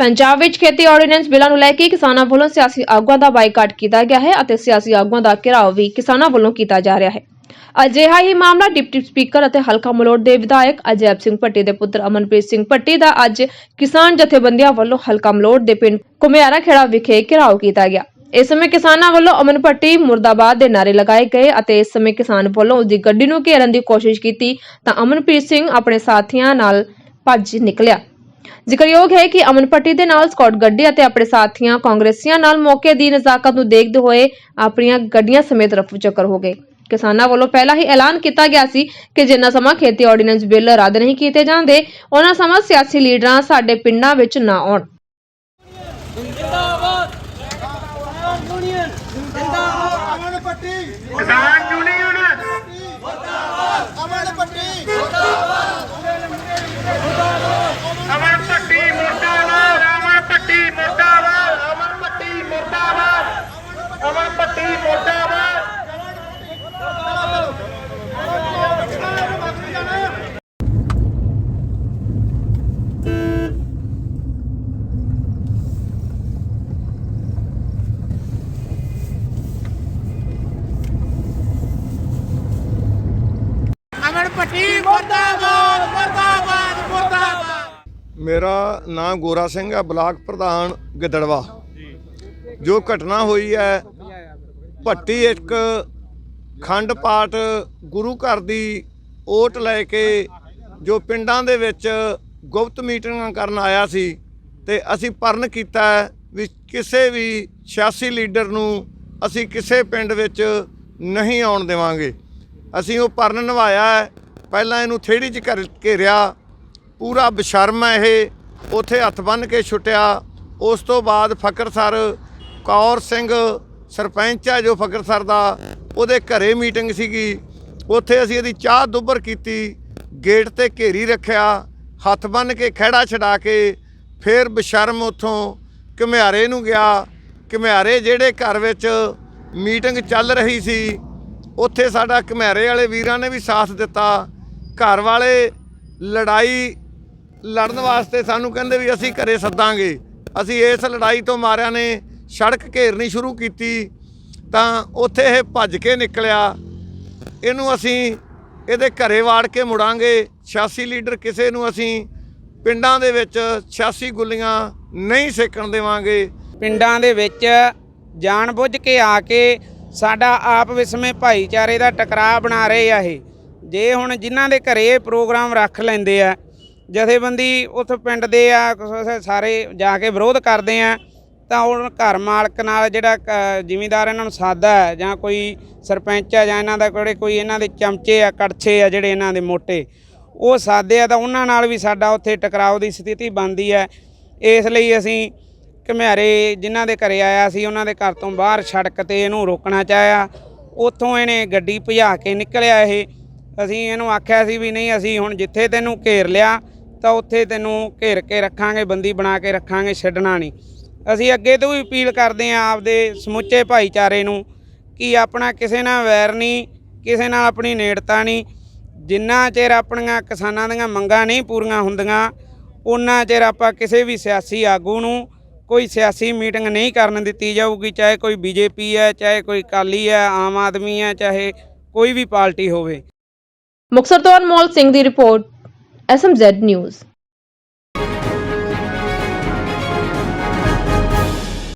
ਪੰਜਾਬ ਵਿੱਚ ਖੇਤੀ ਆਰਡੀਨੈਂਸ ਬਿੱਲਾਂ ਨੂੰ ਲੈ ਕੇ ਕਿਸਾਨਾਂ ਵੱਲੋਂ ਸਿਆਸੀ ਆਗੂਆਂ ਦਾ ਬਾਈਕਾਟ ਕੀਤਾ ਗਿਆ ਹੈ ਅਤੇ ਸਿਆਸੀ ਆਗੂਆਂ ਦਾ ਘਿਰਾਓ ਵੀ ਕਿਸਾਨਾਂ ਵੱਲੋਂ ਕੀਤਾ ਜਾ ਰਿਹਾ ਹੈ। ਅਜਿਹਾ ਹੀ ਮਾਮਲਾ ਡਿਪਟੀ ਸਪੀਕਰ ਅਤੇ ਹਲਕਾ ਮਲੋਟ ਦੇ ਵਿਧਾਇਕ ਅਜੈਬ ਸਿੰਘ ਭੱਟੀ ਦੇ ਪੁੱਤਰ ਅਮਨਪ੍ਰੀਤ ਸਿੰਘ ਭੱਟੀ ਦਾ ਅੱਜ ਕਿਸਾਨ ਜਥੇਬੰਦੀਆਂ ਵੱਲੋਂ ਹਲਕਾ ਮਲੋਟ ਦੇ ਪਿੰਡ ਕੁਮਿਆਰਾ ਖੇੜਾ ਵਿਖੇ ਘਿਰਾਓ ਕੀਤਾ ਗਿਆ। ਇਸ ਸਮੇਂ ਕਿਸਾਨਾਂ ਵੱਲੋਂ ਅਮਨ ਭੱਟੀ ਮੁਰਦਾਬਾਦ ਦੇ ਨਾਰੇ ਲਗਾਏ ਗਏ ਅਤੇ ਇਸ ਸਮੇਂ ਕਿਸਾਨ ਵੱਲੋਂ ਉਸ ਦੀ ਗੱਡੀ ਨੂੰ ਘੇਰਨ ਦੀ ਕੋਸ਼ਿਸ਼ ਕੀਤੀ ਤਾਂ ਅਮਨਪ੍ਰੀਤ ਸਿੰਘ ਆਪਣੇ ਸਾਥੀਆਂ ਨਾਲ ਭੱਜ ਨਿਕਲਿਆ। ਜ਼ਿਕਰਯੋਗ ਹੈ ਕਿ ਅਮਨ ਪੱਟੀ ਦੇ ਨਾਲ ਸਕਾਟ ਗੱਡੀ ਅਤੇ ਆਪਣੇ ਸਾਥੀਆਂ ਕਾਂਗਰਸੀਆਂ ਨਾਲ ਮੌਕੇ ਦੀ ਨਜ਼ਾਕਤ ਨੂੰ ਦੇਖਦੇ ਹੋਏ ਆਪਣੀਆਂ ਗੱਡੀਆਂ ਸਮੇਤ ਰਫੂ ਚੱਕਰ ਹੋ ਗਏ। ਕਿਸਾਨਾਂ ਵੱਲੋਂ ਪਹਿਲਾਂ ਹੀ ਐਲਾਨ ਕੀਤਾ ਗਿਆ ਸੀ ਕਿ ਜਿੰਨਾ ਸਮਾਂ ਖੇਤੀ ਆਰਡੀਨੈਂਸ ਬਿੱਲ ਰੱਦ ਨਹੀਂ ਕੀਤੇ ਜਾਂਦੇ ਉਹਨਾਂ ਸਮਾਂ ਸਿਆਸੀ ਲੀਡਰਾਂ ਸਾਡੇ ਪਿੰਡਾਂ ਵਿੱਚ ਨਾ ਆਉਣ। ਅਮਨ ਪੱਟੀ ਕਿਸਾਨ ਯੂਨੀਅਨ ਅਮਨ ਪੱਟੀ ਅਮਰ ਪੱਟੀ ਮੁਰਦਾਬਾਦ ਅਮਰ ਪੱਟੀ ਮੁਰਦਾਬਾਦ ਅਮਰ ਪੱਟੀ ਮੁਰਦਾਬਾਦ ਅਮਰ ਪੱਟੀ ਮੁਰਦਾਬਾਦ ਅਮਨ ਪੱਟੀ ਮੁਰਦਾਬਾਦ ਮੁਰਦਾਬਾਦ। ਮੇਰਾ ਨਾਮ ਗੋਰਾ ਸਿੰਘ ਹੈ ਬਲਾਕ ਪ੍ਰਧਾਨ ਗਿੱਦੜਵਾ। ਜੋ ਘਟਨਾ ਹੋਈ ਹੈ, ਭੱਟੀ ਇੱਕ ਖੰਡ ਪਾਠ ਗੁਰੂ ਘਰ ਦੀ ਓਟ ਲੈ ਕੇ ਜੋ ਪਿੰਡਾਂ ਦੇ ਵਿੱਚ ਗੁਪਤ ਮੀਟਿੰਗਾਂ ਕਰਨ ਆਇਆ ਸੀ ਤੇ ਅਸੀਂ ਪਰਨ ਕੀਤਾ ਵੀ ਕਿਸੇ ਵੀ ਸਿਆਸੀ ਲੀਡਰ ਨੂੰ ਅਸੀਂ ਕਿਸੇ ਪਿੰਡ ਵਿੱਚ ਨਹੀਂ ਆਉਣ ਦੇਵਾਂਗੇ। ਅਸੀਂ ਉਹ ਪਰਨ ਨਿਭਾਇਆ ਪਹਿਲਾਂ ਇਹਨੂੰ ਥੇੜੀ 'ਚ ਘਰ- ਘੇਰਿਆ, ਪੂਰਾ ਬਸ਼ਰਮ ਹੈ ਇਹ। ਉੱਥੇ ਹੱਥ ਬੰਨ ਕੇ ਛੁੱਟਿਆ। ਉਸ ਤੋਂ ਬਾਅਦ ਫਕਰ ਸਰ ਕੌਰ ਸਿੰਘ ਸਰਪੰਚ ਹੈ ਜੋ ਫਕਰ ਸਰ ਦਾ, ਉਹਦੇ ਘਰੇ ਮੀਟਿੰਗ ਸੀਗੀ। ਉੱਥੇ ਅਸੀਂ ਇਹਦੀ ਚਾਹ ਦੁੱਬਰ ਕੀਤੀ, ਗੇਟ ਤੇ ਘੇਰੀ ਰੱਖਿਆ, ਹੱਥ ਬੰਨ ਕੇ ਖਹਿੜਾ ਛਡਾ ਕੇ, ਫਿਰ ਬਸ਼ਰਮ ਉੱਥੋਂ ਘਮਿਆਰੇ ਨੂੰ ਗਿਆ। ਘਮਿਆਰੇ ਜਿਹੜੇ ਘਰ ਵਿੱਚ ਮੀਟਿੰਗ ਚੱਲ ਰਹੀ ਸੀ, ਉੱਥੇ ਸਾਡਾ ਘਮਿਆਰੇ ਵਾਲੇ ਵੀਰਾਂ ਨੇ ਵੀ ਸਾਥ ਦਿੱਤਾ। ਘਰ ਵਾਲੇ ਲੜਾਈ ਲੜਨ ਵਾਸਤੇ ਸਾਨੂੰ ਕਹਿੰਦੇ ਵੀ ਅਸੀਂ ਘਰੇ ਸੱਦਾਂਗੇ। ਅਸੀਂ ਇਸ ਲੜਾਈ ਤੋਂ ਮਾਰਿਆਂ ਨੇ ਸੜਕ ਘੇਰਨੀ ਸ਼ੁਰੂ ਕੀਤੀ, ਤਾਂ ਉੱਥੇ ਇਹ ਭੱਜ ਕੇ ਨਿਕਲਿਆ। ਇਹਨੂੰ ਅਸੀਂ ਇਹਦੇ ਘਰੇ ਵਾੜ ਕੇ ਮੁੜਾਂਗੇ। 86 ਲੀਡਰ ਕਿਸੇ ਨੂੰ ਅਸੀਂ ਪਿੰਡਾਂ ਦੇ ਵਿੱਚ 86 ਗੁੱਲੀਆਂ ਨਹੀਂ ਸੇਕਣ ਦੇਵਾਂਗੇ। ਪਿੰਡਾਂ ਦੇ ਵਿੱਚ ਜਾਣਬੁੱਝ ਕੇ ਆ ਕੇ ਸਾਡਾ ਆਪ ਵਿਸਮੇ ਭਾਈਚਾਰੇ ਦਾ ਟਕਰਾਅ ਬਣਾ ਰਹੇ ਆ ਇਹ। ਜੇ ਹੁਣ ਜਿਨ੍ਹਾਂ ਦੇ ਘਰੇ ਇਹ ਪ੍ਰੋਗਰਾਮ ਰੱਖ ਲੈਂਦੇ ਆ, ਜਥੇਬੰਦੀ ਉੱਥੇ ਪਿੰਡ ਦੇ ਆ ਸਾਰੇ ਜਾ ਕੇ ਵਿਰੋਧ ਕਰਦੇ ਆ, ਤਾਂ ਉਹ ਘਰ ਮਾਲਕ ਨਾਲ ਜਿਹੜਾ ਕ- ਜ਼ਿਮੀਂਦਾਰ ਇਹਨਾਂ ਨੂੰ ਸਾਦਾ ਹੈ ਜਾਂ ਕੋਈ ਸਰਪੰਚ ਆ ਜਾਂ ਇਹਨਾਂ ਦਾ ਕੋਈ ਕੋਈ ਇਹਨਾਂ ਦੇ ਚਮਚੇ ਆ, ਕੜਛੇ ਆ ਜਿਹੜੇ ਇਹਨਾਂ ਦੇ ਮੋਟੇ, ਉਹ ਸਾਦੇ ਆ ਤਾਂ ਉਹਨਾਂ ਨਾਲ ਵੀ ਸਾਡਾ ਉੱਥੇ ਟਕਰਾਓ ਦੀ ਸਥਿਤੀ ਬਣਦੀ ਹੈ। ਇਸ ਲਈ ਅਸੀਂ ਘਮਿਆਰੇ ਜਿਨ੍ਹਾਂ ਦੇ ਘਰੇ ਆਇਆ ਸੀ, ਉਹਨਾਂ ਦੇ ਘਰ ਤੋਂ ਬਾਹਰ ਸੜਕ ਤੇ ਇਹਨੂੰ ਰੋਕਣਾ ਚਾਹਿਆ। ਉੱਥੋਂ ਇਹਨੇ ਗੱਡੀ ਭਜਾ ਕੇ ਨਿਕਲਿਆ ਇਹ। ਅਸੀਂ ਇਹਨੂੰ ਆਖਿਆ ਸੀ ਵੀ ਨਹੀਂ, ਅਸੀਂ ਹੁਣ ਜਿੱਥੇ ਤੈਨੂੰ ਘੇਰ ਲਿਆ, ਤਾਂ ਉੱਥੇ ਤੈਨੂੰ ਘੇਰ ਕੇ ਰੱਖਾਂਗੇ, ਬੰਦੀ ਬਣਾ ਕੇ ਰੱਖਾਂਗੇ, ਛੱਡਣਾ ਨਹੀਂ। ਅਸੀਂ ਅੱਗੇ ਤੋਂ ਵੀ ਅਪੀਲ ਕਰਦੇ ਹਾਂ ਆਪਦੇ ਸਮੁੱਚੇ ਭਾਈਚਾਰੇ ਨੂੰ ਕਿ ਆਪਣਾ ਕਿਸੇ ਨਾਲ ਵੈਰ ਨਹੀਂ, ਕਿਸੇ ਨਾਲ ਆਪਣੀ ਨੇੜਤਾ ਨਹੀਂ। ਜਿੰਨਾ ਚਿਰ ਆਪਣੀਆਂ ਕਿਸਾਨਾਂ ਦੀਆਂ ਮੰਗਾਂ ਨਹੀਂ ਪੂਰੀਆਂ ਹੁੰਦੀਆਂ ਉਹਨਾਂ ਚਿਰ ਆਪਾਂ ਕਿਸੇ ਵੀ ਸਿਆਸੀ ਆਗੂ ਨੂੰ ਕੋਈ ਸਿਆਸੀ ਮੀਟਿੰਗ ਨਹੀਂ ਕਰਨ ਦਿੱਤੀ ਜਾਊਗੀ, ਚਾਹੇ ਕੋਈ ਬੀਜੇਪੀ ਹੈ, ਚਾਹੇ ਕੋਈ ਅਕਾਲੀ ਹੈ, ਆਮ ਆਦਮੀ ਹੈ, ਚਾਹੇ ਕੋਈ ਵੀ ਪਾਰਟੀ ਹੋਵੇ। ਮੁਕਤਸਰ ਤੋਂ ਅਨਮੋਲ ਸਿੰਘ ਦੀ ਰਿਪੋਰਟ ਐਸਐਮਜ਼ੈਡ ਨਿਊਜ਼।